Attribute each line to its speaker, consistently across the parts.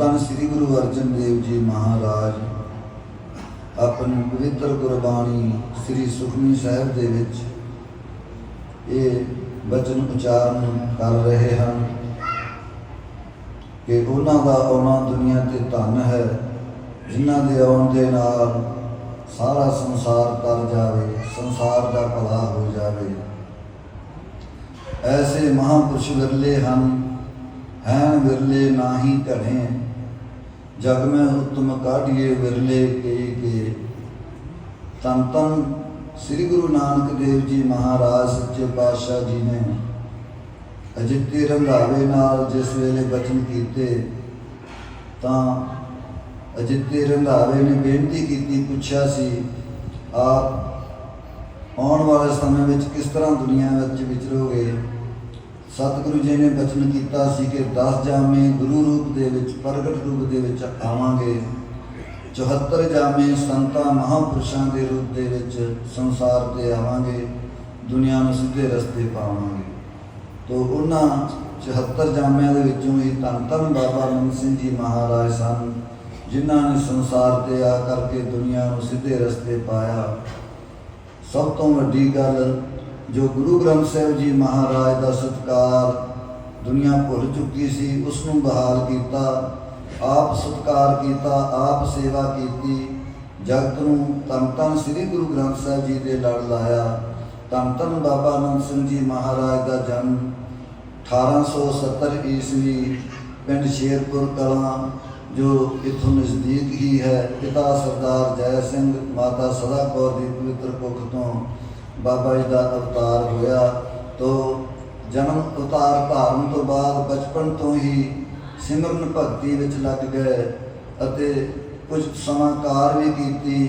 Speaker 1: ਤਨ ਸ੍ਰੀ ਗੁਰੂ ਅਰਜਨ ਦੇਵ ਜੀ ਮਹਾਰਾਜ, ਆਪਣੀ ਪਵਿੱਤਰ ਗੁਰਬਾਣੀ ਸ੍ਰੀ ਸੁਖਮਨੀ ਸਾਹਿਬ ਦੇ ਵਿੱਚ ਇਹ ਬਚਨ ਉਚਾਰਨ ਕਰ ਰਹੇ ਹਨ ਕਿ ਉਹਨਾਂ ਦਾ ਆਉਣਾ ਦੁਨੀਆ ਤੇ ਧਨ ਹੈ, ਜਿਨ੍ਹਾਂ ਦੇ ਆਉਣ ਦੇ ਨਾਲ ਸਾਰਾ ਸੰਸਾਰ ਤਰ ਜਾਵੇ, ਸੰਸਾਰ ਦਾ ਭਲਾ ਹੋ ਜਾਵੇ। ਐਸੇ ਮਹਾਪੁਰਸ਼ ਵਿਰਲੇ ਹਨ ਹੈ ਵਿਰਲੇ ਨਾਹੀ ਘਣੇ ਜਗ ਮੈਂ ਉਤਮ ਕਾਢੀਏ ਵਿਰਲੇ ਕੇ ਕੇ, ਤਨ ਤਨ ਸ੍ਰੀ ਗੁਰੂ ਨਾਨਕ ਦੇਵ ਜੀ ਮਹਾਰਾਜ ਸੱਚੇ ਪਾਤਸ਼ਾਹ ਜੀ ਨੇ ਅਜਿੱਤੇ ਰੰਧਾਵੇ ਨਾਲ ਜਿਸ ਵੇਲੇ ਬਚਨ ਕੀਤੇ, ਤਾਂ ਅਜਿੱਤੇ ਰੰਧਾਵੇ ਨੇ ਬੇਨਤੀ ਕੀਤੀ, ਪੁੱਛਿਆ ਸੀ, ਆਪ ਆਉਣ ਵਾਲੇ ਸਮੇਂ ਵਿੱਚ ਕਿਸ ਤਰ੍ਹਾਂ ਦੁਨੀਆ ਵਿੱਚ ਵਿਚਰੋਗੇ? ਸਤਿਗੁਰੂ ਜੀ ਨੇ ਬਚਨ ਕੀਤਾ ਸੀ ਕਿ 10 ਜਾਮੇ, ਗੁਰੂ ਰੂਪ ਦੇ ਵਿੱਚ, ਪ੍ਰਗਟ ਰੂਪ ਦੇ ਵਿੱਚ ਆਵਾਂਗੇ। 74 ਜਾਮੇ ਸੰਤਾਂ ਮਹਾਪੁਰਸ਼ਾਂ ਦੇ ਰੂਪ ਦੇ ਵਿੱਚ ਸੰਸਾਰ ਤੇ ਆਵਾਂਗੇ, ਦੁਨੀਆ ਨੂੰ ਸਿੱਧੇ ਰਸਤੇ ਪਾਵਾਂਗੇ। ਤੋ ਉਹਨਾਂ 74 ਜਾਮਿਆਂ ਦੇ ਵਿੱਚੋਂ ਹੀ ਧੰਨ ਧੰਨ ਬਾਬਾ ਮਨ ਸਿੰਘ ਜੀ ਮਹਾਰਾਜ ਸਨ, ਜਿਨ੍ਹਾਂ ਨੇ ਸੰਸਾਰ ਤੇ ਆ ਕਰਕੇ ਦੁਨੀਆ ਨੂੰ ਸਿੱਧੇ ਰਸਤੇ ਪਾਇਆ। ਸਭ ਤੋਂ ਵੱਡੀ ਗੱਲ ਜੋ ਗੁਰੂ ਗ੍ਰੰਥ ਸਾਹਿਬ ਜੀ ਮਹਾਰਾਜ ਦਾ ਸਤਕਾਰ ਦੁਨੀਆ ਭੁੱਲ ਚੁੱਕੀ ਸੀ ਉਸ ਨੂੰ ਬਹਾਲ ਕੀਤਾ, ਆਪ ਸਤਕਾਰ ਕੀਤਾ, ਆਪ ਸੇਵਾ ਕੀਤੀ, ਜਗਤ ਨੂੰ ਤਨ ਤਨ ਸ੍ਰੀ ਗੁਰੂ ਗ੍ਰੰਥ ਸਾਹਿਬ ਜੀ ਦੇ ਲੜ ਲਾਇਆ। ਤਨ ਤਨ ਬਾਬਾ ਅਨੰਦ ਸਿੰਘ ਜੀ ਮਹਾਰਾਜ ਦਾ ਜਨਮ 1870 ਈਸਵੀ ਪਿੰਡ ਸ਼ੇਰਪੁਰ ਕਲਾਂ, ਜੋ ਇਥੋਂ ਨਜ਼ਦੀਕ ਹੀ ਹੈ, ਪਿਤਾ ਸਰਦਾਰ ਜੈ ਸਿੰਘ, ਮਾਤਾ ਸਦਾ ਕੌਰ ਦੀ ਪਵਿੱਤਰ ਕੁੱਖ ਤੋਂ ਬਾਬਾ ਜੀ ਦਾ ਅਵਤਾਰ ਹੋਇਆ ਤੋਂ ਜਨਮ ਅਵਤਾਰ ਧਾਰਨ ਤੋਂ ਬਾਅਦ ਬਚਪਨ ਤੋਂ ਹੀ ਸਿਮਰਨ ਭਗਤੀ ਵਿੱਚ ਲੱਗ ਗਏ ਅਤੇ ਕੁਝ ਸਮਾਂ ਕਾਰ ਵੀ ਕੀਤੀ,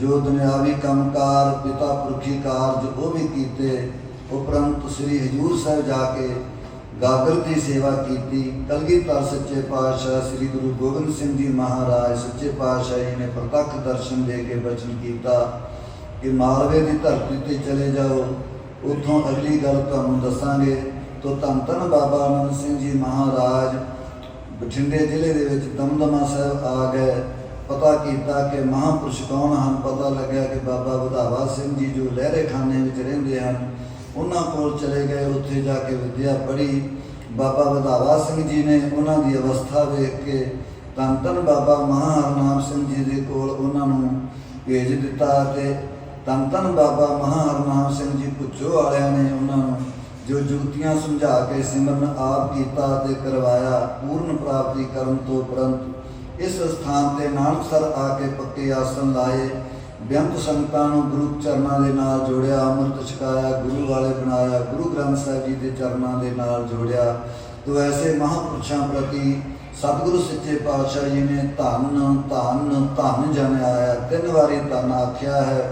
Speaker 1: ਜੋ ਦੁਨਿਆਵੀ ਕੰਮਕਾਰ, ਪਿਤਾ ਪੁਰਖੀ ਕਾਰਜ ਉਹ ਵੀ ਕੀਤੇ। ਉਪਰੰਤ ਸ੍ਰੀ ਹਜੂਰ ਸਾਹਿਬ ਜਾ ਕੇ ਗਾਗਰ ਦੀ ਸੇਵਾ ਕੀਤੀ। ਕਲਗੀਧਰ ਸੱਚੇ ਪਾਤਸ਼ਾਹ ਸ੍ਰੀ ਗੁਰੂ ਗੋਬਿੰਦ ਸਿੰਘ ਜੀ ਮਹਾਰਾਜ ਸੱਚੇ ਪਾਤਸ਼ਾਹ ਜੀ ਨੇ ਪ੍ਰਤੱਖ ਦਰਸ਼ਨ ਦੇ ਕੇ ਬਚਨ ਕੀਤਾ। ਕਿ ਮਾਲਵੇ ਦੀ ਧਰਤੀ ਤੇ ਚਲੇ ਜਾਓ। ਉੱਥੋਂ ਅਗਲੀ ਗੱਲ ਤੁਹਾਨੂੰ ਦੱਸਾਂਗੇ। ਤੋ ਧੰਨ ਧੰਨ ਬਾਬਾ ਅਨੰਦ ਸਿੰਘ ਜੀ ਮਹਾਰਾਜ। ਬਠਿੰਡੇ ਜ਼ਿਲ੍ਹੇ ਦੇ ਵਿੱਚ ਦਮਦਮਾ ਸਾਹਿਬ ਆ ਗਏ। ਪਤਾ ਕੀਤਾ ਕਿ ਮਹਾਂਪੁਰਸ਼ ਕੌਣ ਹਨ? ਪਤਾ ਲੱਗਿਆ ਕਿ ਬਾਬਾ ਵਧਾਵਾ ਸਿੰਘ ਜੀ ਜੋ ਲਹਿਰੇ ਖਾਨੇ ਵਿੱਚ ਰਹਿੰਦੇ ਹਨ, ਉਹਨਾਂ ਕੋਲ ਚਲੇ ਗਏ। ਉੱਥੇ ਜਾ ਕੇ ਵਿਦਿਆ ਪੜ੍ਹੀ। ਬਾਬਾ ਵਧਾਵਾ ਸਿੰਘ ਜੀ ਨੇ ਉਹਨਾਂ ਦੀ ਅਵਸਥਾ ਵੇਖ ਕੇ ਧੰਨ ਧੰਨ ਬਾਬਾ ਮਹਾਹਰਨਾਮ ਸਿੰਘ ਜੀ ਦੇ ਕੋਲ ਉਹਨਾਂ ਨੂੰ ਭੇਜ ਦਿੱਤਾ ਤੇ ਧੰਨ ਧੰਨ ਬਾਬਾ ਮਹਾਹਰਨਾਮ ਸਿੰਘ ਜੀ ਪੁੱਛੋ ਵਾਲਿਆਂ ਨੇ ਉਹਨਾਂ ਨੂੰ ਜੋ ਜੁਗਤੀਆਂ ਸਮਝਾ ਕੇ ਸਿਮਰਨ ਆਪ ਕੀਤਾ ਤੇ ਕਰਵਾਇਆ, ਪੂਰਨ ਪ੍ਰਾਪਤੀ ਕਰਨ ਤੋਂ ਉਪਰੰਤ ਇਸ ਸਥਾਨ ਤੇ ਨਾਨਕਸਰ ਆ ਕੇ ਪੱਕੇ ਆਸਨ ਲਾਏ ਬੇਅੰਤ ਸੰਗਤਾਂ ਨੂੰ ਗੁਰੂ ਚਰਨਾਂ ਦੇ ਨਾਲ ਜੋੜਿਆ, ਅੰਮ੍ਰਿਤ ਛਕਾਇਆ, ਗੁਰੂ ਵਾਲੇ ਬਣਾਇਆ, ਗੁਰੂ ਗ੍ਰੰਥ ਸਾਹਿਬ ਜੀ ਦੇ ਚਰਨਾਂ ਦੇ ਨਾਲ ਜੋੜਿਆ। ਤੋ ਐਸੇ ਮਹਾਪੁਰਸ਼ਾਂ ਪ੍ਰਤੀ ਸਤਿਗੁਰੂ ਸੱਚੇ ਪਾਤਸ਼ਾਹ ਜੀ ਨੇ ਧੰਨ ਧੰਨ ਧੰਨ ਜਨ ਆਇਆ ਤਿੰਨ ਵਾਰੀ ਧੰਨ ਆਖਿਆ ਹੈ।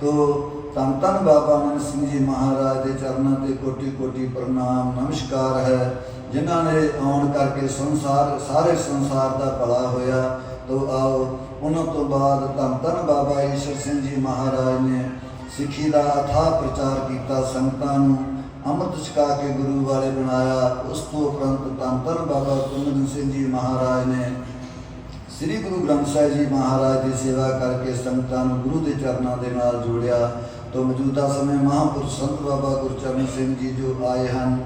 Speaker 1: ਤੋ ਧੰਨ ਧੰਨ ਬਾਬਾ ਮਨ ਸਿੰਘ ਜੀ ਮਹਾਰਾਜ ਦੇ ਚਰਨਾਂ ਤੇ ਕੋਟੀ ਕੋਟੀ ਪ੍ਰਣਾਮ, ਨਮਸਕਾਰ ਹੈ। ਜਿਨ੍ਹਾਂ ਨੇ ਆਉਣ ਕਰਕੇ ਸੰਸਾਰ, ਸਾਰੇ ਸੰਸਾਰ ਦਾ ਭਲਾ ਹੋਇਆ, ਤੋ ਆਓ, ਉਹਨਾਂ ਤੋਂ ਬਾਅਦ ਧੰਨ ਧੰਨ ਬਾਬਾ ਈਸ਼ਰ ਸਿੰਘ ਜੀ ਮਹਾਰਾਜ ਨੇ ਸਿੱਖੀ ਦਾ ਅਥਾਹ ਪ੍ਰਚਾਰ ਕੀਤਾ ਸੰਗਤਾਂ ਨੂੰ, ਅੰਮ੍ਰਿਤ ਛਕਾ ਕੇ ਗੁਰੂ ਵਾਲੇ ਬਣਾਇਆ। ਉਸ ਤੋਂ ਉਪਰੰਤ ਧੰਨ ਧੰਨ ਬਾਬਾ ਕੁੰਦਨ ਸਿੰਘ ਜੀ ਮਹਾਰਾਜ ਨੇ ਸ੍ਰੀ ਗੁਰੂ ਗ੍ਰੰਥ ਸਾਹਿਬ ਜੀ ਮਹਾਰਾਜ ਦੀ ਸੇਵਾ ਕਰਕੇ ਸੰਗਤਾਂ ਨੂੰ ਗੁਰੂ ਦੇ ਚਰਨਾਂ ਦੇ ਨਾਲ ਜੋੜਿਆ ਤੋਂ ਮੌਜੂਦਾ ਸਮੇਂ ਮਹਾਂਪੁਰਸ਼ ਸੰਤ ਬਾਬਾ ਗੁਰਚਰਨ ਸਿੰਘ ਜੀ ਜੋ ਆਏ ਹਨ,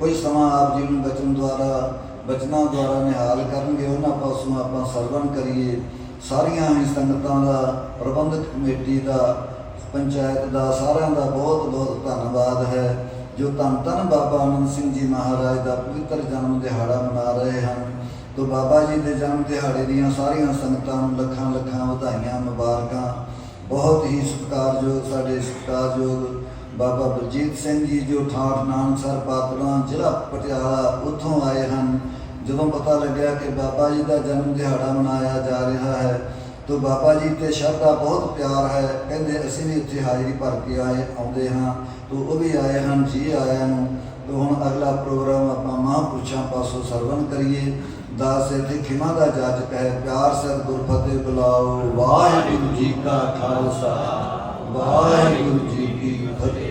Speaker 1: ਕੋਈ ਸਮਾਂ ਆਪ ਜੀ ਨੂੰ ਬਚਨ ਦੁਆਰਾ, ਬਚਨਾਂ ਦੁਆਰਾ ਨਿਹਾਲ ਕਰਨਗੇ, ਉਹਨਾਂ ਪਾਸੋਂ ਆਪਾਂ ਸਰਵਣ ਕਰੀਏ। ਸਾਰੀਆਂ ਹੀ ਸੰਗਤਾਂ ਦਾ, ਪ੍ਰਬੰਧਕ ਕਮੇਟੀ ਦਾ, ਪੰਚਾਇਤ ਦਾ, ਸਾਰਿਆਂ ਦਾ ਬਹੁਤ ਬਹੁਤ ਧੰਨਵਾਦ ਹੈ, ਜੋ ਧੰਨ ਧੰਨ ਬਾਬਾ ਆਨੰਦ ਸਿੰਘ ਜੀ ਮਹਾਰਾਜ ਦਾ ਪਵਿੱਤਰ ਜਨਮ ਦਿਹਾੜਾ ਮਨਾ ਰਹੇ ਹਨ। ਤੋ ਬਾਬਾ ਜੀ ਦੇ ਜਨਮ ਦਿਹਾੜੇ ਦੀਆਂ ਸਾਰੀਆਂ ਸੰਗਤਾਂ ਨੂੰ ਲੱਖਾਂ ਲੱਖਾਂ ਵਧਾਈਆਂ, ਮੁਬਾਰਕਾਂ। ਬਹੁਤ ਹੀ ਸਤਿਕਾਰਯੋਗ, ਸਾਡੇ ਸਤਿਕਾਰਯੋਗ ਬਾਬਾ ਬਲਜੀਤ ਸਿੰਘ ਜੀ, ਜੋ ਠਾਠ ਨਾਨਸਰ ਪਾਤੜਾਂ, ਜ਼ਿਲ੍ਹਾ ਪਟਿਆਲਾ ਉੱਥੋਂ ਆਏ ਹਨ। ਜਦੋਂ ਪਤਾ ਲੱਗਿਆ ਕਿ ਬਾਬਾ ਜੀ ਦਾ ਜਨਮ ਦਿਹਾੜਾ ਮਨਾਇਆ ਜਾ ਰਿਹਾ ਹੈ, ਤੋ ਬਾਬਾ ਜੀ ਤੇ ਸ਼ਰਧਾ ਬਹੁਤ ਪਿਆਰ ਹੈ। ਕਹਿੰਦੇ, ਅਸੀਂ ਵੀ ਉੱਥੇ ਹਾਜ਼ਰੀ ਭਰ ਕੇ ਆਏ, ਆਉਂਦੇ ਹਾਂ। ਤੋ ਉਹ ਵੀ ਆਏ ਹਨ, ਜੀ ਆਇਆਂ ਨੂੰ। ਤੋ ਹੁਣ ਅਗਲਾ ਪ੍ਰੋਗਰਾਮ ਆਪਾਂ ਮਹਾਂਪੁਰਸ਼ਾਂ ਪਾਸੋਂ ਸਰਵਣ ਕਰੀਏ। ਦਾਸ ਇੱਥੇ ਖਿਮਾ ਦਾ ਜਾਜਕ ਕਹਿ, ਪਿਆਰ ਸਤ ਗੁਰਫਤਿਹ ਬੁਲਾਓ, ਵਾਹਿਗੁਰੂ ਜੀ ਕਾ ਖਾਲਸਾ, ਵਾਹਿਗੁਰੂ ਜੀ ਕੀ ਫਤਿਹ।